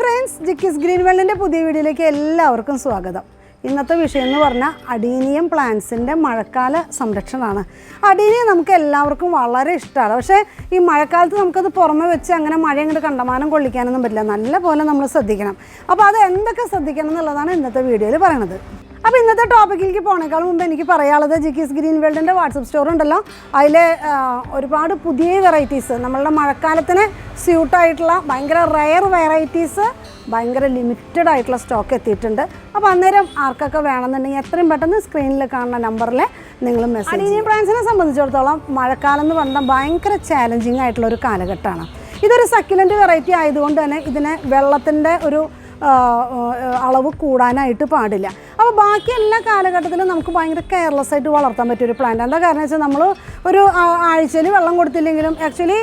Friends ജിക്കിസ് green വെള്ളിന്റെ പുതിയ വീഡിയോയിലേക്ക് എല്ലാവർക്കും സ്വാഗതം. ഇന്നത്തെ വിഷയം എന്ന് പറഞ്ഞാൽ അഡീനിയം പ്ലാന്റ്സിന്റെ മഴക്കാല സംരക്ഷണമാണ്. അഡീനിയം നമുക്ക് എല്ലാവർക്കും വളരെ ഇഷ്ടമാണ്. പക്ഷേ ഈ മഴക്കാലത്ത് നമുക്കത് പുറമെ വെച്ച് അങ്ങനെ മഴ അങ്ങോട്ട് കണ്ടമാനം കൊള്ളിക്കാനൊന്നും പറ്റില്ല. നല്ല പോലെ നമ്മൾ ശ്രദ്ധിക്കണം. അപ്പോൾ അത് എന്തൊക്കെ ശ്രദ്ധിക്കണം എന്നുള്ളതാണ് ഇന്നത്തെ വീഡിയോയിൽ പറയണത്. അപ്പോൾ ഇന്നത്തെ ടോപ്പിക്കിലേക്ക് പോണേക്കാൾ മുമ്പ് എനിക്ക് പറയാനുള്ളത് ജിക്കിസ് ഗ്രീൻ വേൾഡിന്റെ വാട്സപ്പ് സ്റ്റോർ ഉണ്ടല്ലോ. അതിൽ ഒരുപാട് പുതിയ വെറൈറ്റീസ് നമ്മളുടെ മഴക്കാലത്തിന് സ്യൂട്ടായിട്ടുള്ള ഭയങ്കര റയർ വെറൈറ്റീസ് ഭയങ്കര ലിമിറ്റഡ് ആയിട്ടുള്ള സ്റ്റോക്ക് എത്തിയിട്ടുണ്ട്. അപ്പോൾ അന്നേരം ആർക്കൊക്കെ വേണമെന്നുണ്ടെങ്കിൽ എത്രയും പെട്ടെന്ന് സ്ക്രീനിൽ കാണുന്ന നമ്പറിൽ നിങ്ങൾ മെസ്സേജ് അഡീനിയം ബ്രാൻഡ്സിനെ സംബന്ധിച്ചിടത്തോളം മഴക്കാലം എന്ന് പറഞ്ഞാൽ ഭയങ്കര ചാലഞ്ചിങ് ആയിട്ടുള്ള ഒരു കാലഘട്ടമാണ്. ഇതൊരു സക്കുലന്റ് വെറൈറ്റി ആയതുകൊണ്ട് തന്നെ ഇതിനെ വെള്ളത്തിന്റെ ഒരു അളവ് കൂടാനായിട്ട് പാടില്ല. അപ്പോൾ ബാക്കി എല്ലാ കാലഘട്ടത്തിലും നമുക്ക് ഭയങ്കര കെയർലെസ് ആയിട്ട് വളർത്താൻ പറ്റിയ ഒരു പ്ലാന്റ് എന്താ കാരണം വെച്ചാൽ നമ്മൾ ഒരു ആഴ്ചയിൽ വെള്ളം കൊടുത്തില്ലെങ്കിലും ആക്ച്വലി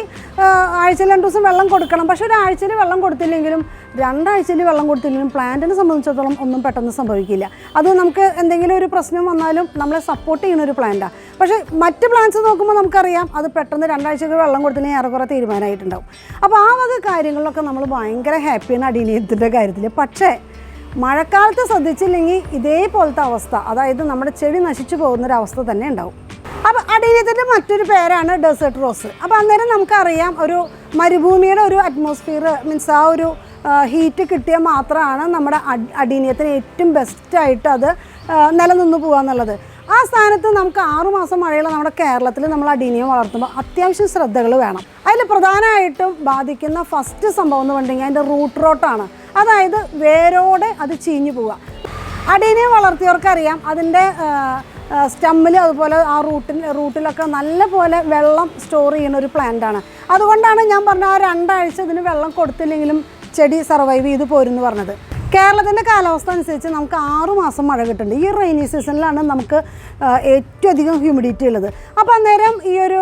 ആഴ്ചയിൽ രണ്ട് ദിവസം വെള്ളം കൊടുക്കണം. പക്ഷേ ഒരു ആഴ്ചയിൽ വെള്ളം കൊടുത്തില്ലെങ്കിലും രണ്ടാഴ്ചയിൽ വെള്ളം കൊടുത്തില്ലെങ്കിലും പ്ലാന്റിനെ സംബന്ധിച്ചിടത്തോളം ഒന്നും പെട്ടെന്ന് സംഭവിക്കില്ല. അത് നമുക്ക് എന്തെങ്കിലും ഒരു പ്രശ്നം വന്നാലും നമ്മളെ സപ്പോർട്ട് ചെയ്യുന്ന ഒരു പ്ലാന്റാണ് പക്ഷേ മറ്റ് പ്ലാന്റ്സ് നോക്കുമ്പോൾ നമുക്കറിയാം അത് പെട്ടെന്ന് രണ്ടാഴ്ചയ്ക്ക് വെള്ളം കൊടുത്തില്ലെങ്കിൽ ഏറെക്കുറെ തീരുമാനമായിട്ടുണ്ടാവും. അപ്പോൾ ആ വക കാര്യങ്ങളിലൊക്കെ നമ്മൾ ഭയങ്കര ഹാപ്പിയാണ് അടിയിലെത്തിന്റെ കാര്യത്തിൽ. പക്ഷേ മഴക്കാലത്ത് ശ്രദ്ധിച്ചില്ലെങ്കിൽ ഇതേപോലത്തെ അവസ്ഥ അതായത് നമ്മുടെ ചെടി നശിച്ചു പോകുന്നൊരവസ്ഥ തന്നെ ഉണ്ടാവും. അപ്പോൾ അടീനത്തിന്റെ മറ്റൊരു പേരാണ് ഡെസേർട്ട് റോസ് അപ്പോൾ അന്നേരം നമുക്കറിയാം ഒരു മരുഭൂമിയുടെ ഒരു അറ്റ്മോസ്ഫിയർ മീൻസ് ആ ഒരു ഹീറ്റ് കിട്ടിയാൽ മാത്രമാണ് നമ്മുടെ അടീനിയത്തിന് ഏറ്റവും ബെസ്റ്റായിട്ട് അത് നിലനിന്ന് പോകുക എന്നുള്ളത്. ആ സ്ഥാനത്ത് നമുക്ക് ആറുമാസം മഴയുള്ള നമ്മുടെ കേരളത്തിൽ നമ്മൾ അടീനിയം വളർത്തുമ്പോൾ അത്യാവശ്യം ശ്രദ്ധകൾ വേണം. അതിൽ പ്രധാനമായിട്ടും ബാധിക്കുന്ന ഫസ്റ്റ് സംഭവം എന്ന് പറഞ്ഞിട്ടുണ്ടെങ്കിൽ അതിന്റെ റൂട്ട് റോട്ടാണ് അതായത് വേരോടെ അത് ചീഞ്ഞു പോവുക. അടീനിയം വളർത്തിയവർക്കറിയാം അതിന്റെ സ്റ്റമ്മിൽ അതുപോലെ ആ റൂട്ടിൽ റൂട്ടിലൊക്കെ നല്ല പോലെ വെള്ളം സ്റ്റോർ ചെയ്യുന്ന ഒരു പ്ലാന്റാണ് അതുകൊണ്ടാണ് ഞാൻ പറഞ്ഞ ആ രണ്ടാഴ്ച ഇതിന് വെള്ളം കൊടുത്തില്ലെങ്കിലും ചെടി സർവൈവ് ചെയ്ത് പോരുമെന്ന് പറഞ്ഞത്. കേരളത്തിന്റെ കാലാവസ്ഥ അനുസരിച്ച് നമുക്ക് ആറു മാസം മഴ കിട്ടുന്നുണ്ട്. ഈ റെയിനി സീസണിലാണ് നമുക്ക് ഏറ്റവും അധികം ഹ്യൂമിഡിറ്റി ഉള്ളത്. അപ്പോൾ അന്നേരം ഈ ഒരു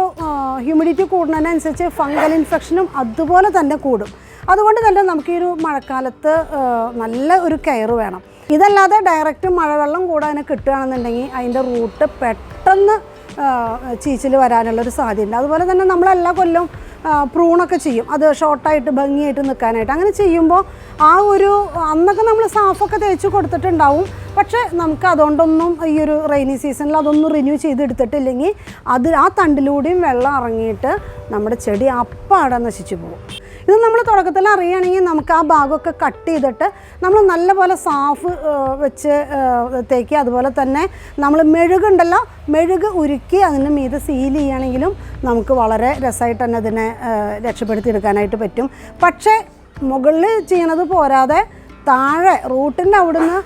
ഹ്യൂമിഡിറ്റി കൂടുന്നതിനനുസരിച്ച് ഫംഗൽ ഇൻഫെക്ഷനും അതുപോലെ തന്നെ കൂടും. അതുകൊണ്ട് തന്നെ നമുക്ക് ഈ ഒരു മഴക്കാലത്ത് നല്ല ഒരു കെയർ വേണം. ഇതല്ലാതെ ഡയറക്റ്റ് മഴവെള്ളം കൂടെ അതിനെ കിട്ടുകയാണെന്നുണ്ടെങ്കിൽ അതിന്റെ റൂട്ട് പെട്ടെന്ന് ചീച്ചിൽ വരാനുള്ളൊരു സാധ്യതയുണ്ട്. അതുപോലെ തന്നെ നമ്മളെല്ലാ കൊല്ലവും പ്രൂണൊക്കെ ചെയ്യും. അത് ഷോർട്ടായിട്ട് ഭംഗിയായിട്ട് നിൽക്കാനായിട്ട്. അങ്ങനെ ചെയ്യുമ്പോൾ ആ ഒരു അന്നൊക്കെ നമ്മൾ സാഫൊക്കെ തേച്ച് കൊടുത്തിട്ടുണ്ടാവും. പക്ഷേ നമുക്ക് അതുകൊണ്ടൊന്നും ഈ ഒരു റെയിനി സീസണിൽ അതൊന്നും റിന്യൂ ചെയ്തെടുത്തിട്ടില്ലെങ്കിൽ അത് ആ തണ്ടിലൂടെയും വെള്ളം ഇറങ്ങിയിട്ട് നമ്മുടെ ചെടി അപ്പാടെ നശിച്ചു പോകും. ഇത് നമ്മൾ തുടക്കത്തിൽ അറിയുകയാണെങ്കിൽ നമുക്ക് ആ ഭാഗമൊക്കെ കട്ട് ചെയ്തിട്ട് നമ്മൾ നല്ലപോലെ സാഫ് വെച്ച് തേക്കുക. അതുപോലെ തന്നെ നമ്മൾ മെഴുകുണ്ടല്ലോ മെഴുക് ഉരുക്കി അതിന് മീത് സീൽ ചെയ്യുകയാണെങ്കിലും നമുക്ക് വളരെ രസമായിട്ട് തന്നെ അതിനെ രക്ഷപ്പെടുത്തിയെടുക്കാനായിട്ട് പറ്റും. പക്ഷേ മുകളിൽ ചെയ്യണത് പോരാതെ താഴെ റൂട്ടിന്റെ അവിടുന്ന്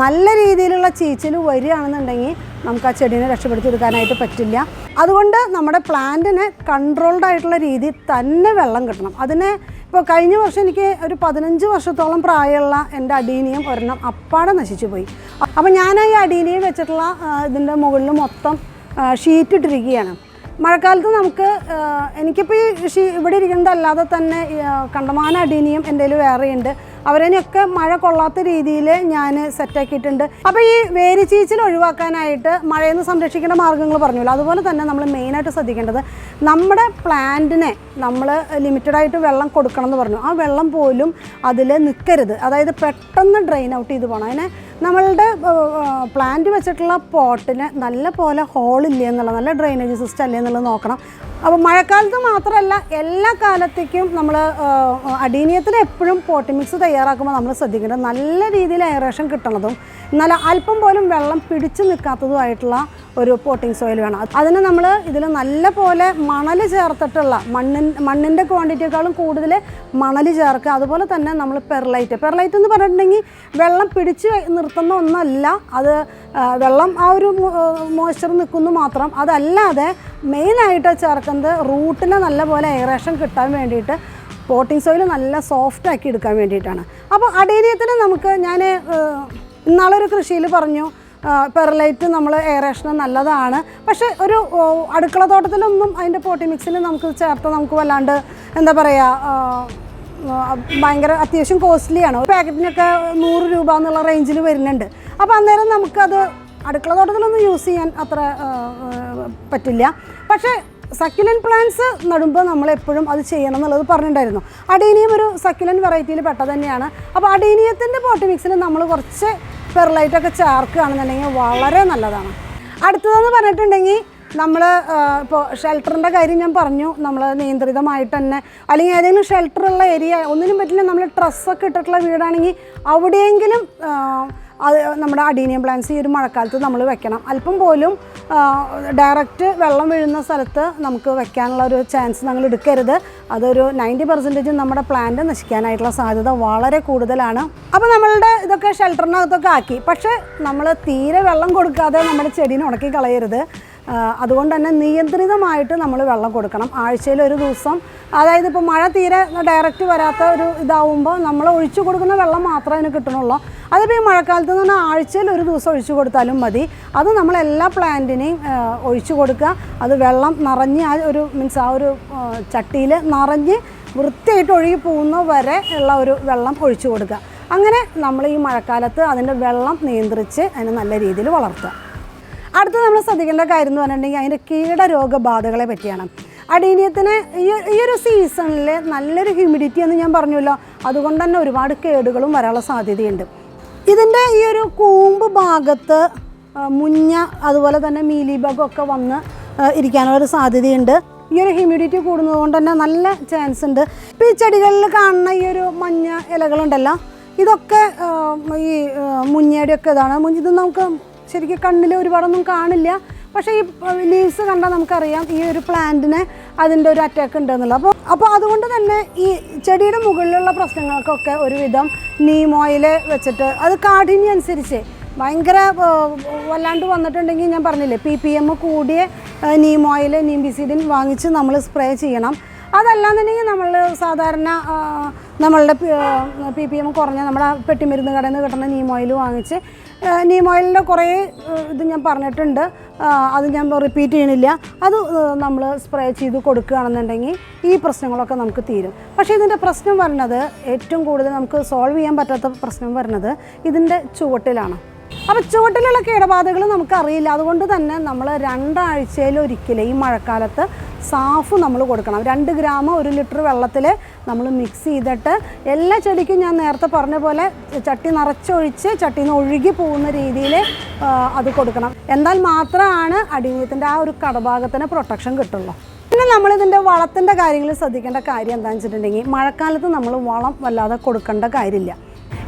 നല്ല രീതിയിലുള്ള ചീച്ചിൽ വരികയാണെന്നുണ്ടെങ്കിൽ നമുക്ക് ആ ചെടീനെ രക്ഷപ്പെടുത്തി എടുക്കാനായിട്ട് പറ്റില്ല. അതുകൊണ്ട് നമ്മുടെ പ്ലാന്റിന് കൺട്രോൾഡ് ആയിട്ടുള്ള രീതി തന്നെ വെള്ളം കിട്ടണം. അതിനെ ഇപ്പോൾ കഴിഞ്ഞ വർഷം എനിക്ക് ഒരു പതിനഞ്ച് വർഷത്തോളം പ്രായമുള്ള എന്റെ അടീനിയം ഒരെണ്ണം അപ്പാടെ നശിച്ചു പോയി. അപ്പോൾ ഞാൻ ഈ അടീനിയം വെച്ചിട്ടുള്ള ഇതിന്റെ മുകളിൽ മൊത്തം ഷീറ്റ് ഇട്ടിരിക്കുകയാണ്. മഴക്കാലത്ത് നമുക്ക് എനിക്കിപ്പോൾ ഈ ഷീ ഇവിടെ ഇരിക്കുന്നതല്ലാതെ തന്നെ കണ്ടമാന അടീനിയം എന്റെ വേറെയുണ്ട്. അവരനെയൊക്കെ മഴ കൊള്ളാത്ത രീതിയിൽ ഞാൻ സെറ്റാക്കിയിട്ടുണ്ട്. അപ്പോൾ ഈ വേരിച്ചീച്ചിൽ ഒഴിവാക്കാനായിട്ട് മഴയിൽ നിന്ന് സംരക്ഷിക്കേണ്ട മാർഗങ്ങൾ പറഞ്ഞല്ലോ. അതുപോലെ തന്നെ നമ്മൾ മെയിനായിട്ട് ശ്രദ്ധിക്കേണ്ടത് നമ്മുടെ പ്ലാന്റിനെ നമ്മൾ ലിമിറ്റഡ് ആയിട്ട് വെള്ളം കൊടുക്കണം എന്ന് പറഞ്ഞു. ആ വെള്ളം പോലും അതിൽ നിൽക്കരുത്. അതായത് പെട്ടെന്ന് ഡ്രെയിൻ ഔട്ട് ചെയ്ത് പോകണം. അതിനെ നമ്മളുടെ പ്ലാന്റ് വെച്ചിട്ടുള്ള പോട്ടിന് നല്ല പോലെ ഹോളില്ലേ എന്നുള്ള നല്ല ഡ്രെയിനേജ് സിസ്റ്റം അല്ലേ എന്നുള്ളത് നോക്കണം. അപ്പോൾ മഴക്കാലത്ത് മാത്രമല്ല എല്ലാ കാലത്തേക്കും നമ്മൾ അടീനിയത്തിന് എപ്പോഴും പോട്ടി മിക്സ് തയ്യാറാക്കുമ്പോൾ നമ്മൾ ശ്രദ്ധിക്കേണ്ടത് നല്ല രീതിയിൽ എയറേഷൻ കിട്ടണതും എന്നാൽ അല്പം പോലും വെള്ളം പിടിച്ചു നിൽക്കാത്തതുമായിട്ടുള്ള ഒരു പോട്ടിംഗ് സോയിൽ വേണം. അത് അതിന് നമ്മൾ ഇതിൽ നല്ല പോലെ മണൽ ചേർത്തിട്ടുള്ള മണ്ണിൻ മണ്ണിന്റെ ക്വാണ്ടിറ്റിയേക്കാളും കൂടുതൽ മണൽ ചേർക്കുക. അതുപോലെ തന്നെ നമ്മൾ പെർലൈറ്റ് പെർലൈറ്റ് എന്ന് പറഞ്ഞിട്ടുണ്ടെങ്കിൽ വെള്ളം പിടിച്ച് നിർത്തുന്ന ഒന്നല്ല അത് വെള്ളം ആ ഒരു മോയ്സ്ചർ നിൽക്കുന്നു മാത്രം. അതല്ലാതെ മെയിനായിട്ട് ചേർക്കുന്നത് റൂട്ടിന് നല്ലപോലെ എയറേഷൻ കിട്ടാൻ വേണ്ടിയിട്ട് പോട്ടിംഗ് സോയിൽ നല്ല സോഫ്റ്റ് ആക്കി എടുക്കാൻ വേണ്ടിയിട്ടാണ്. അപ്പോൾ അടീനിയത്തിന് നമുക്ക് ഞാൻ ഇന്നാളൊരു കൃഷിയിൽ പറഞ്ഞു പെർലൈറ്റ് നമ്മൾ എയറേഷന് നല്ലതാണ്. പക്ഷേ ഒരു അടുക്കള തോട്ടത്തിലൊന്നും അതിന്റെ പോട്ടി മിക്സിൽ നമുക്ക് ചേർത്ത് നമുക്ക് വല്ലാണ്ട് എന്താ പറയുക ഭയങ്കര അത്യാവശ്യം കോസ്റ്റ്ലിയാണ്. പാക്കറ്റിനൊക്കെ നൂറ് രൂപ എന്നുള്ള റേഞ്ചിൽ വരുന്നുണ്ട്. അപ്പോൾ അന്നേരം നമുക്കത് അടുക്കള തോട്ടത്തിലൊന്നും യൂസ് ചെയ്യാൻ അത്ര പറ്റില്ല. പക്ഷേ സക്യുലൻ പ്ലാന്റ്സ് നടുമ്പോൾ നമ്മൾ എപ്പോഴും അത് ചെയ്യണം എന്നുള്ളത് പറഞ്ഞിട്ടുണ്ടായിരുന്നു. അഡീനിയം ഒരു സക്യുലൻ വെറൈറ്റിയിൽ പെട്ട തന്നെയാണ്. അപ്പോൾ അടീനിയത്തിന്റെ പോട്ടി മിക്സിൽ നമ്മൾ കുറച്ച് പെർലൈറ്റൊക്കെ ചേർക്കുകയാണെന്നുണ്ടെങ്കിൽ വളരെ നല്ലതാണ്. അടുത്തതെന്ന് പറഞ്ഞിട്ടുണ്ടെങ്കിൽ നമ്മൾ ഇപ്പോൾ ഷെൽട്ടറിന്റെ കാര്യം ഞാൻ പറഞ്ഞു. നമ്മൾ നിയന്ത്രിതമായിട്ട് തന്നെ അല്ലെങ്കിൽ ഏതെങ്കിലും ഷെൽട്ടറുള്ള ഏരിയ ഒന്നിനും പറ്റില്ല. നമ്മൾ ട്രസ്സൊക്കെ ഇട്ടിട്ടുള്ള വീടാണെങ്കിൽ അവിടെയെങ്കിലും അത് നമ്മുടെ അഡീനിയം പ്ലാന്റ്സ് ഈ ഒരു മഴക്കാലത്ത് നമ്മൾ വെക്കണം. അല്പം പോലും ഡയറക്റ്റ് വെള്ളം വീഴുന്ന സ്ഥലത്ത് നമുക്ക് വെക്കാനുള്ള ഒരു ചാൻസ് നമ്മൾ എടുക്കരുത്. അതൊരു നയന്റി പെർസെന്റേജ് നമ്മുടെ പ്ലാന്റ് നശിക്കാനായിട്ടുള്ള സാധ്യത വളരെ കൂടുതലാണ്. അപ്പോൾ നമ്മളുടെ ഇതൊക്കെ ഷെൽട്ടറിനകത്തൊക്കെ ആക്കി. പക്ഷേ നമ്മൾ തീരെ വെള്ളം കൊടുക്കാതെ നമ്മുടെ ചെടീനെ ഉണക്കി കളയരുത്. അതുകൊണ്ട് തന്നെ നിയന്ത്രിതമായിട്ട് നമ്മൾ വെള്ളം കൊടുക്കണം. ആഴ്ചയിൽ ഒരു ദിവസം. അതായത് ഇപ്പോൾ മഴ തീരെ ഡയറക്റ്റ് വരാത്ത ഒരു ഇതാവുമ്പോൾ നമ്മൾ ഒഴിച്ചു കൊടുക്കുന്ന വെള്ളം മാത്രമേ അതിന് കിട്ടണുള്ളൂ. അതിപ്പോൾ ഈ മഴക്കാലത്ത് നിന്ന് ആഴ്ചയിൽ ഒരു ദിവസം ഒഴിച്ചു കൊടുത്താലും മതി. അത് നമ്മൾ എല്ലാ പ്ലാന്റിനെയും ഒഴിച്ചു കൊടുക്കുക. അത് വെള്ളം നിറഞ്ഞ് ആ ഒരു മീൻസ് ആ ഒരു ചട്ടിയിൽ നിറഞ്ഞ് വൃത്തിയായിട്ട് ഒഴുകി പോകുന്ന വരെ ഉള്ള ഒരു വെള്ളം ഒഴിച്ചു കൊടുക്കുക. അങ്ങനെ നമ്മൾ ഈ മഴക്കാലത്ത് അതിന്റെ വെള്ളം നിയന്ത്രിച്ച് അതിനെ നല്ല രീതിയിൽ വളർത്തുക. അടുത്ത നമ്മൾ ശ്രദ്ധിക്കേണ്ട കാര്യം എന്ന് പറഞ്ഞിട്ടുണ്ടെങ്കിൽ അതിന്റെ കീടരോഗബാധകളെ പറ്റിയാണ്. അടീനിയത്തിന് ഈ ഒരു സീസണിൽ നല്ലൊരു ഹ്യൂമിഡിറ്റി എന്ന് ഞാൻ പറഞ്ഞല്ലോ അതുകൊണ്ട് തന്നെ ഒരുപാട് കേടുകളും വരാനുള്ള സാധ്യതയുണ്ട്. ഇതിന്റെ ഈ ഒരു കൂമ്പ് ഭാഗത്ത് മുഞ്ഞ അതുപോലെ തന്നെ മീലിബഗൊക്കെ വന്ന് ഇരിക്കാനുള്ളൊരു സാധ്യതയുണ്ട്. ഈ ഒരു ഹ്യൂമിഡിറ്റി കൂടുന്നത് കൊണ്ട് തന്നെ നല്ല ചാൻസ് ഉണ്ട്. ഇപ്പോൾ ഈ ചെടികളിൽ കാണുന്ന ഈ ഒരു മഞ്ഞ ഇലകളുണ്ടല്ലോ ഇതൊക്കെ ഈ മുഞ്ഞയുടെ മുഞ്ഞയുടെയൊക്കെ ഇതാണ്. ഇത് നമുക്ക് ശരിക്കും കണ്ണിൽ ഒരുപാടൊന്നും കാണില്ല. പക്ഷേ ഈ ലീവ്സ് കണ്ടാൽ നമുക്കറിയാം ഈ ഒരു പ്ലാന്റിന് അതിന്റെ ഒരു അറ്റാക്ക് ഉണ്ടെന്നുള്ളത് അപ്പോൾ അപ്പോൾ അതുകൊണ്ട് തന്നെ ഈ ചെടിയുടെ മുകളിലുള്ള പ്രശ്നങ്ങൾക്കൊക്കെ ഒരുവിധം നീം വെച്ചിട്ട് അത് കാഠിന്യം അനുസരിച്ച് ഭയങ്കര വല്ലാണ്ട് വന്നിട്ടുണ്ടെങ്കിൽ ഞാൻ പറഞ്ഞില്ലേ പി പി എം കൂടിയ നീം ഓയിൽ നീം ബിസിഡിൻ വാങ്ങിച്ച് നമ്മൾ സ്പ്രേ ചെയ്യണം. അതല്ലാന്നുണ്ടെങ്കിൽ നമ്മൾ സാധാരണ നമ്മളുടെ പി പി എം കുറഞ്ഞ നമ്മുടെ പെട്ടിമരുന്ന് കടയിൽ നിന്ന് കിട്ടുന്ന നീം ഓയിൽ വാങ്ങിച്ച് നീം ഓയിലിന്റെ കുറേ ഇത് ഞാൻ പറഞ്ഞിട്ടുണ്ട്. അത് ഞാൻ റിപ്പീറ്റ് ചെയ്യണില്ല. അത് നമ്മൾ സ്പ്രേ ചെയ്ത് കൊടുക്കുകയാണെന്നുണ്ടെങ്കിൽ ഈ പ്രശ്നങ്ങളൊക്കെ നമുക്ക് തീരും. പക്ഷേ ഇതിന്റെ പ്രശ്നം വരുന്നത് ഏറ്റവും കൂടുതൽ നമുക്ക് സോൾവ് ചെയ്യാൻ പറ്റാത്ത പ്രശ്നം വരുന്നത് ഇതിന്റെ ചുവട്ടിലാണ്. അപ്പോൾ ചുവട്ടിലുള്ള കീടബാധകൾ നമുക്കറിയില്ല. അതുകൊണ്ട് തന്നെ നമ്മൾ രണ്ടാഴ്ചയിൽ ഒരിക്കൽ ഈ മഴക്കാലത്ത് സാഫ് നമ്മൾ കൊടുക്കണം. രണ്ട് ഗ്രാം ഒരു ലിറ്റർ വെള്ളത്തിൽ നമ്മൾ മിക്സ് ചെയ്തിട്ട് എല്ലാ ചെടിക്കും ഞാൻ നേരത്തെ പറഞ്ഞ പോലെ ചട്ടി നിറച്ചൊഴിച്ച് ചട്ടിയിൽ നിന്ന് ഒഴുകി പോകുന്ന രീതിയിൽ അത് കൊടുക്കണം. എന്നാൽ മാത്രമാണ് അടിമയത്തിന്റെ ആ ഒരു കടഭാഗത്തിന് പ്രൊട്ടക്ഷൻ കിട്ടുള്ളൂ. പിന്നെ നമ്മളിതിന്റെ വളത്തിന്റെ കാര്യങ്ങൾ ശ്രദ്ധിക്കേണ്ട കാര്യം എന്താണെന്ന് വെച്ചിട്ടുണ്ടെങ്കിൽ മഴക്കാലത്ത് നമ്മൾ വളം വല്ലാതെ കൊടുക്കേണ്ട കാര്യമില്ല.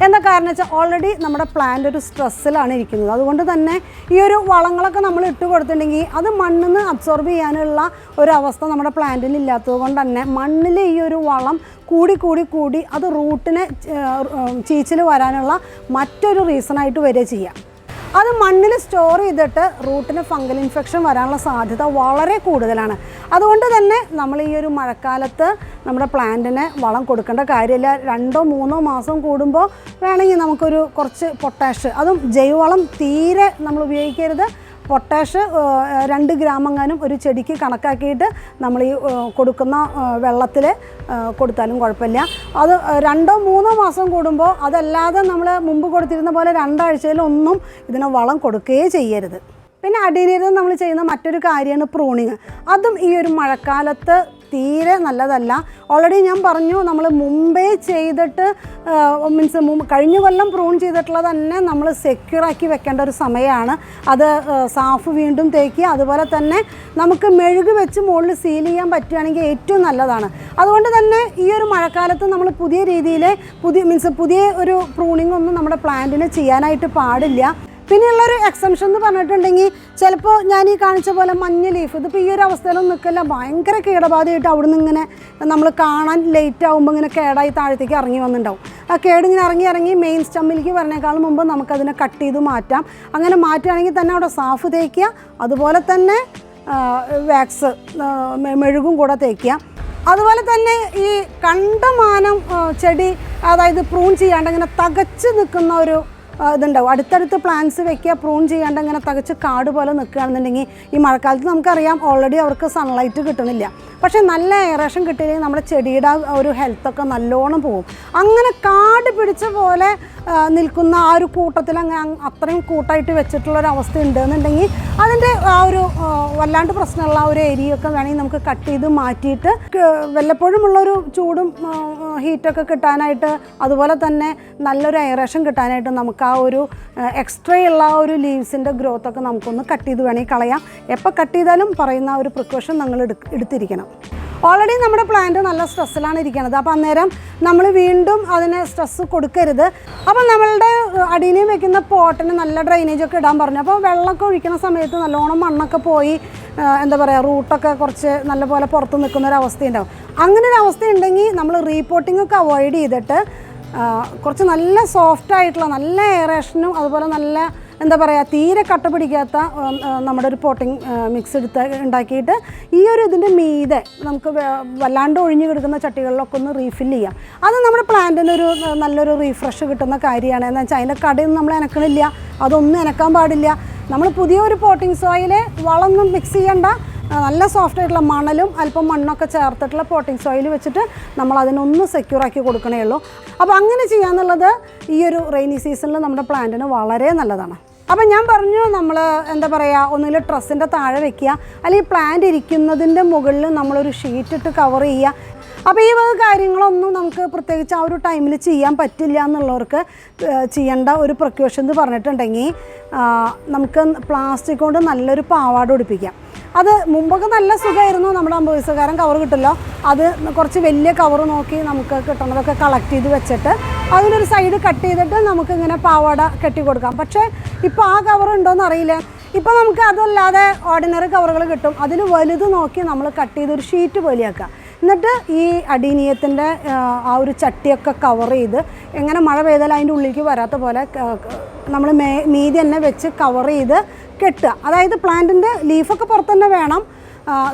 എന്താ കാരണം വെച്ചാൽ ഓൾറെഡി നമ്മുടെ പ്ലാന്റ് ഒരു സ്ട്രെസ്സിലാണ് ഇരിക്കുന്നത്. അതുകൊണ്ട് തന്നെ ഈ ഒരു വളങ്ങളൊക്കെ നമ്മൾ ഇട്ട് കൊടുത്തിട്ടുണ്ടെങ്കിൽ അത് മണ്ണിൽ നിന്ന് അബ്സോർബ് ചെയ്യാനുള്ള ഒരു അവസ്ഥ നമ്മുടെ പ്ലാന്റിന് ഇല്ലാത്തത് കൊണ്ട് തന്നെ മണ്ണിൽ ഈ ഒരു വളം കൂടി കൂടി കൂടി അത് റൂട്ടിനെ ചീച്ചിൽ വരാനുള്ള മറ്റൊരു റീസണായിട്ട് വരിക ചെയ്യാം. അത് മണ്ണിൽ സ്റ്റോർ ചെയ്തിട്ട് റൂട്ടിന് ഫംഗൽ ഇൻഫെക്ഷൻ വരാനുള്ള സാധ്യത വളരെ കൂടുതലാണ്. അതുകൊണ്ട് തന്നെ നമ്മൾ ഈ ഒരു മഴക്കാലത്ത് നമ്മുടെ പ്ലാന്റിന് വളം കൊടുക്കേണ്ട കാര്യമില്ല. രണ്ടോ മൂന്നോ മാസം കൂടുമ്പോൾ വേണമെങ്കിൽ നമുക്കൊരു കുറച്ച് പൊട്ടാഷ് അതും ജൈവവളം തീരെ നമ്മൾ ഉപയോഗിക്കരുത്. പൊട്ടാഷ് രണ്ട് ഗ്രാമെങ്ങാനും ഒരു ചെടിക്ക് കണക്കാക്കിയിട്ട് നമ്മൾ ഈ കൊടുക്കുന്ന വെള്ളത്തിൽ കൊടുത്താലും കുഴപ്പമില്ല. അത് രണ്ടോ മൂന്നോ മാസം കൂടുമ്പോൾ അതല്ലാതെ നമ്മൾ മുമ്പ് കൊടുത്തിരുന്ന പോലെ രണ്ടാഴ്ചയിലൊന്നും ഇതിന് വളം കൊടുക്കുകയേ ചെയ്യരുത്. പിന്നെ അടിയിലിരുന്ന് നമ്മൾ ചെയ്യുന്ന മറ്റൊരു കാര്യമാണ് പ്രൂണിങ്. അതും ഈ ഒരു മഴക്കാലത്ത് തീരെ നല്ലതല്ല. ഓൾറെഡി ഞാൻ പറഞ്ഞു നമ്മൾ മുമ്പേ ചെയ്തിട്ട് മീൻസ് കഴിഞ്ഞ കൊല്ലം പ്രൂൺ ചെയ്തിട്ടുള്ളത് തന്നെ നമ്മൾ സെക്യൂറാക്കി വെക്കേണ്ട ഒരു സമയമാണ് അത് സാഫ് വീണ്ടും തേക്കുക അതുപോലെ തന്നെ നമുക്ക് മെഴുക് വെച്ച് മുകളിൽ സീൽ ചെയ്യാൻ പറ്റുകയാണെങ്കിൽ ഏറ്റവും നല്ലതാണ്. അതുകൊണ്ട് തന്നെ ഈ ഒരു മഴക്കാലത്ത് നമ്മൾ പുതിയ രീതിയിൽ പുതിയ മീൻസ് പുതിയ ഒരു പ്രൂണിംഗ് ഒന്നും നമ്മുടെ പ്ലാന്റിന് ചെയ്യാനായിട്ട് പാടില്ല. പിന്നെയുള്ളൊരു എക്സംഷൻ എന്ന് പറഞ്ഞിട്ടുണ്ടെങ്കിൽ ചിലപ്പോൾ ഞാൻ ഈ കാണിച്ച പോലെ മഞ്ഞ ലീഫ് ഇതിപ്പോൾ ഈ ഒരു അവസ്ഥയിലൊന്നും നിൽക്കില്ല. ഭയങ്കര കീടബാധയായിട്ട് അവിടെ നിന്ന് ഇങ്ങനെ നമ്മൾ കാണാൻ ലേറ്റ് ആകുമ്പോൾ ഇങ്ങനെ കേടായി താഴത്തേക്ക് ഇറങ്ങി വന്നിട്ടുണ്ടാവും. ആ കേട് കേടിങ്ങനെ ഇറങ്ങി ഇറങ്ങി മെയിൻ സ്റ്റമ്മിലേക്ക് വരണേക്കാളും മുമ്പ് നമുക്കതിനെ കട്ട് ചെയ്ത് മാറ്റാം. അങ്ങനെ മാറ്റുകയാണെങ്കിൽ തന്നെ അവിടെ സാഫ് തേക്കുക അതുപോലെ തന്നെ വാക്സ് മെഴുകും കൂടെ തേക്കുക. അതുപോലെ തന്നെ ഈ കണ്ടമാനം ചെടി അതായത് പ്രൂൺ ചെയ്യാണ്ട് ഇങ്ങനെ തകച്ച് നിൽക്കുന്ന ഒരു ഇതുണ്ടാവും. അടുത്തടുത്ത് പ്ലാന്റ്സ് വെക്കുക പ്രൂൺ ചെയ്യാണ്ട് അങ്ങനെ തകച്ച് കാട് പോലെ നിൽക്കുകയാണെന്നുണ്ടെങ്കിൽ ഈ മഴക്കാലത്ത് നമുക്കറിയാം ഓൾറെഡി അവർക്ക് സൺലൈറ്റ് കിട്ടുന്നില്ല. പക്ഷേ നല്ല എയറേഷൻ കിട്ടിയില്ലെങ്കിൽ നമ്മുടെ ചെടിയുടെ ഒരു ഹെൽത്തൊക്കെ നല്ലോണം പോകും. അങ്ങനെ കാട് പിടിച്ച പോലെ നിൽക്കുന്ന ആ ഒരു കൂട്ടത്തിൽ അങ്ങനെ അങ് അത്രയും കൂട്ടായിട്ട് വെച്ചിട്ടുള്ള ഒരു അവസ്ഥ ഉണ്ടെന്നുണ്ടെങ്കിൽ അതിന്റെ ആ ഒരു വല്ലാണ്ട് പ്രശ്നമുള്ള ആ ഒരു ഒക്കെ വേണമെങ്കിൽ നമുക്ക് കട്ട് ചെയ്ത് മാറ്റിയിട്ട് വല്ലപ്പോഴുമുള്ളൊരു ചൂടും ഹീറ്റൊക്കെ കിട്ടാനായിട്ട് അതുപോലെ തന്നെ നല്ലൊരു എയറേഷൻ കിട്ടാനായിട്ട് നമുക്ക് ആ ഒരു എക്സ്ട്രാ ഉള്ള ആ ഒരു ലീവ്സിന്റെ ഗ്രോത്ത് ഒക്കെ നമുക്കൊന്ന് കട്ട് ചെയ്ത് വേണമെങ്കിൽ കളയാം. എപ്പോൾ കട്ട് ചെയ്താലും പറയുന്ന ഒരു പ്രിക്കോഷൻ നമ്മൾ എടു- എടുത്തിരിക്കണം. ഓൾറെഡി നമ്മുടെ പ്ലാന്റ് നല്ല സ്ട്രെസ്സിലാണ് ഇരിക്കുന്നത് അപ്പോൾ അന്നേരം നമ്മൾ വീണ്ടും അതിന് സ്ട്രെസ്സ് കൊടുക്കരുത്. അപ്പോൾ നമ്മളുടെ അടിയിലും വെക്കുന്ന പോട്ടിന് നല്ല ഡ്രൈനേജ് ഒക്കെ ഇടാൻ പറഞ്ഞു. അപ്പോൾ വെള്ളമൊക്കെ ഒഴിക്കുന്ന സമയത്ത് നല്ലോണം മണ്ണൊക്കെ പോയി എന്താ പറയുക റൂട്ടൊക്കെ കുറച്ച് നല്ലപോലെ പുറത്ത് നിൽക്കുന്ന ഒരു അവസ്ഥയുണ്ടാവും. അങ്ങനെ ഒരു അവസ്ഥ ഉണ്ടെങ്കിൽ നമ്മൾ റീപോർട്ടിംഗ് ഒക്കെ അവോയ്ഡ് ചെയ്തിട്ട് കുറച്ച് നല്ല സോഫ്റ്റ് ആയിട്ടുള്ള നല്ല എയറേഷനും അതുപോലെ നല്ല എന്താ പറയുക തീരെ കട്ട പിടിക്കാത്ത നമ്മുടെ ഒരു പോട്ടിങ് മിക്സ് എടുത്ത് ഉണ്ടാക്കിയിട്ട് ഈ ഒരു ഇതിന്റെ മീതെ നമുക്ക് വല്ലാണ്ട് ഒഴിഞ്ഞു കിടക്കുന്ന ചട്ടികളിലൊക്കെ ഒന്ന് റീഫിൽ ചെയ്യാം. അത് നമ്മുടെ പ്ലാന്റിന് ഒരു ന- നല്ലൊരു റീഫ്രഷ് കിട്ടുന്ന കാര്യമാണ്. എന്ന് വെച്ചാൽ അതിന്റെ കടയൊന്നും നമ്മൾ എനക്കണില്ല. അതൊന്നും എനക്കാൻ പാടില്ല. നമ്മൾ പുതിയൊരു പോട്ടിങ് സോയിൽ വളമൊന്നും മിക്സ് ചെയ്യണ്ട. നല്ല സോഫ്റ്റ് ആയിട്ടുള്ള മണലും അല്പം മണ്ണൊക്കെ ചേർത്തിട്ടുള്ള പോട്ടിംഗ് സോയിൽ വെച്ചിട്ട് നമ്മൾ അതിനൊന്ന് സെക്യൂർ ആക്കി കൊടുക്കണേ ഉള്ളൂ. അപ്പോൾ അങ്ങനെ ചെയ്യാന്നുള്ളത് ഈ ഒരു റെയിനി സീസണിൽ നമ്മുടെ പ്ലാന്റിന് വളരെ നല്ലതാണ്. അപ്പം ഞാൻ പറഞ്ഞു നമ്മൾ എന്താ പറയുക ഒന്നുകിൽ ട്രസ്സിന്റെ താഴെ വെക്കുക അല്ലെങ്കിൽ പ്ലാന്റ് ഇരിക്കുന്നതിന്റെ മുകളിൽ നമ്മളൊരു ഷീറ്റ് ഇട്ട് കവർ ചെയ്യുക അപ്പോൾ ഈ വക കാര്യങ്ങളൊന്നും നമുക്ക് പ്രത്യേകിച്ച് ആ ഒരു ടൈമിൽ ചെയ്യാൻ പറ്റില്ല എന്നുള്ളവർക്ക് ചെയ്യേണ്ട ഒരു പ്രക്യൂഷൻ എന്ന് പറഞ്ഞിട്ടുണ്ടെങ്കിൽ നമുക്ക് പ്ലാസ്റ്റിക് കൊണ്ട് നല്ലൊരു പാവാട ഉടുപ്പിക്കാം. അത് മുമ്പൊക്കെ നല്ല സുഖമായിരുന്നു നമ്മുടെ അമ്പത് വയസ്സുകാരൻ കവർ കിട്ടുമല്ലോ. അത് കുറച്ച് വലിയ കവർ നോക്കി നമുക്ക് കിട്ടണതൊക്കെ കളക്ട് ചെയ്ത് വെച്ചിട്ട് അതിനൊരു സൈഡ് കട്ട് ചെയ്തിട്ട് നമുക്ക് ഇങ്ങനെ പാവാട കെട്ടി കൊടുക്കാം പക്ഷേ ഇപ്പോൾ ആ കവർ ഉണ്ടോയെന്ന് അറിയില്ല. ഇപ്പോൾ നമുക്ക് അതല്ലാതെ ഓർഡിനറി കവറുകൾ കിട്ടും. അതിൽ വലുത് നോക്കി നമ്മൾ കട്ട് ചെയ്ത് ഒരു ഷീറ്റ് പോലെയാക്കുക. എന്നിട്ട് ഈ അടീനീയത്തിന്റെ ആ ഒരു ചട്ടിയൊക്കെ കവർ ചെയ്ത് എങ്ങനെ മഴ പെയ്താൽ അതിന്റെ ഉള്ളിലേക്ക് വരാത്ത പോലെ നമ്മൾ മേ മീതി തന്നെ വെച്ച് കവർ ചെയ്ത് കെട്ടുക. അതായത് പ്ലാന്റിന്റെ ലീഫൊക്കെ പുറത്ത് തന്നെ വേണം.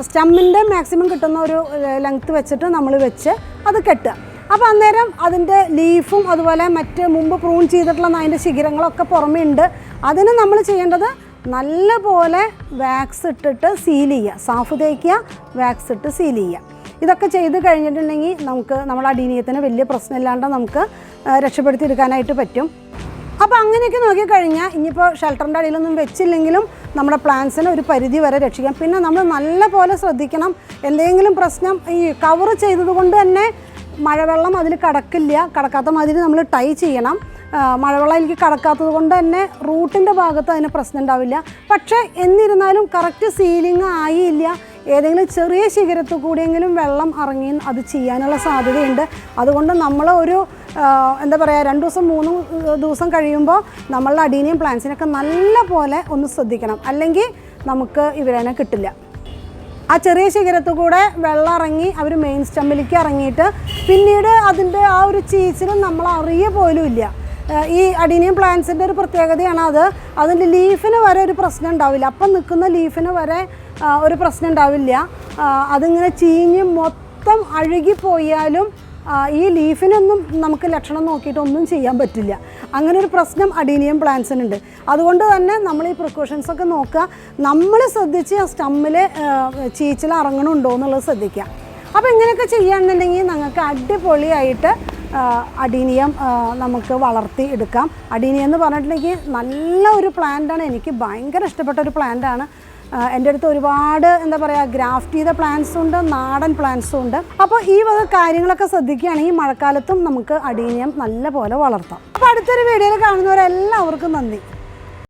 സ്റ്റമ്മിന്റെ മാക്സിമം കിട്ടുന്ന ഒരു ലെങ്ത്ത് വെച്ചിട്ട് നമ്മൾ വെച്ച് അത് കെട്ടുക. അപ്പോൾ അന്നേരം അതിന്റെ ലീഫും അതുപോലെ മറ്റ് മുമ്പ് പ്രൂൺ ചെയ്തിട്ടുള്ള അതിന്റെ ശിഖരങ്ങളൊക്കെ പുറമേ ഉണ്ട്. അതിന് നമ്മൾ ചെയ്യേണ്ടത് നല്ലപോലെ വാക്സ് ഇട്ടിട്ട് സീൽ ചെയ്യുക. സാഫ് തേക്കുക വാക്സ് ഇട്ട് സീൽ ചെയ്യുക. ഇതൊക്കെ ചെയ്ത് കഴിഞ്ഞിട്ടുണ്ടെങ്കിൽ നമുക്ക് നമ്മുടെ അടീനീയത്തിന് വലിയ പ്രശ്നമില്ലാണ്ട് നമുക്ക് രക്ഷപ്പെടുത്തി എടുക്കാനായിട്ട് പറ്റും. അപ്പോൾ അങ്ങനെയൊക്കെ നോക്കിക്കഴിഞ്ഞാൽ ഇനിയിപ്പോൾ ഷെൽട്ടറിന്റെ അടിയിലൊന്നും വെച്ചില്ലെങ്കിലും നമ്മുടെ പ്ലാന്റ്സിനെ ഒരു പരിധി വരെ രക്ഷിക്കാം. പിന്നെ നമ്മൾ നല്ല പോലെ ശ്രദ്ധിക്കണം. എന്തെങ്കിലും പ്രശ്നം ഈ കവർ ചെയ്തതുകൊണ്ട് തന്നെ മഴവെള്ളം അതിൽ കടക്കില്ല. കടക്കാത്ത മാതിരി നമ്മൾ ടൈ ചെയ്യണം. മഴവെള്ളം എനിക്ക് കടക്കാത്തത് കൊണ്ട് തന്നെ റൂട്ടിന്റെ ഭാഗത്ത് അതിന് പ്രശ്നം ഉണ്ടാവില്ല. പക്ഷേ എന്നിരുന്നാലും കറക്റ്റ് സീലിംഗ് ആയില്ല. ഏതെങ്കിലും ചെറിയ ശിഖരത്തിൽ കൂടിയെങ്കിലും വെള്ളം ഇറങ്ങി അത് ചെയ്യാനുള്ള സാധ്യതയുണ്ട്. അതുകൊണ്ട് നമ്മൾ ഒരു എന്താ പറയുക രണ്ട് ദിവസം മൂന്ന് ദിവസം കഴിയുമ്പോൾ നമ്മളുടെ അടീനിയം പ്ലാന്റ്സിനൊക്കെ നല്ല പോലെ ഒന്ന് ശ്രദ്ധിക്കണം. അല്ലെങ്കിൽ നമുക്ക് ഇവരനെ കിട്ടില്ല. ആ ചെറിയ ശിഖരത്തിൽ കൂടെ വെള്ളം ഇറങ്ങി അവർ മെയിൻ സ്റ്റമ്മിലേക്ക് ഇറങ്ങിയിട്ട് പിന്നീട് അതിന്റെ ആ ഒരു ചീച്ചിലും നമ്മൾ അറിയ പോലും ഇല്ല. ഈ അഡീനിയം പ്ലാന്റ്സിന്റെ ഒരു പ്രത്യേകതയാണ് അത്. അതിന്റെ ലീഫിന് വരെ ഒരു പ്രശ്നം ഉണ്ടാവില്ല. അപ്പം നിൽക്കുന്ന ലീഫിന് വരെ ഒരു പ്രശ്നം ഉണ്ടാവില്ല. അതിങ്ങനെ ചീഞ്ഞ് മൊത്തം അഴുകിപ്പോയാലും ഈ ലീഫിനൊന്നും നമുക്ക് ലക്ഷണം നോക്കിയിട്ട് ഒന്നും ചെയ്യാൻ പറ്റില്ല. അങ്ങനെ ഒരു പ്രശ്നം അഡീനിയം പ്ലാന്റ്സിനുണ്ട്. അതുകൊണ്ട് തന്നെ നമ്മൾ ഈ പ്രിക്കോഷൻസ് ഒക്കെ നോക്കുക. നമ്മൾ ശ്രദ്ധിച്ച് ആ സ്റ്റമ്മിൽ ചീച്ചിൽ ഇറങ്ങണുണ്ടോ എന്നുള്ളത് ശ്രദ്ധിക്കുക. അപ്പോൾ ഇങ്ങനെയൊക്കെ ചെയ്യുകയാണെന്നുണ്ടെങ്കിൽ നിങ്ങൾക്ക് അടിപൊളിയായിട്ട് അഡീനിയം നമുക്ക് വളർത്തി എടുക്കാം. അഡീനിയം എന്ന് പറഞ്ഞിട്ടുണ്ടെങ്കിൽ നല്ല ഒരു പ്ലാന്റാണ് എനിക്ക് ഭയങ്കര ഇഷ്ടപ്പെട്ട ഒരു പ്ലാന്റാണ് എന്റെ അടുത്ത് ഒരുപാട് എന്താ പറയുക ഗ്രാഫ്റ്റ് ചെയ്ത പ്ലാന്റ്സും ഉണ്ട് നാടൻ പ്ലാന്റ്സും ഉണ്ട്. അപ്പോൾ ഈ വക കാര്യങ്ങളൊക്കെ ശ്രദ്ധിക്കുകയാണെങ്കിൽ മഴക്കാലത്തും നമുക്ക് അഡീനിയം നല്ല പോലെ വളർത്താം. അപ്പോൾ അടുത്തൊരു വീഡിയോയിൽ കാണുന്നവരെല്ലാവർക്കും നന്ദി.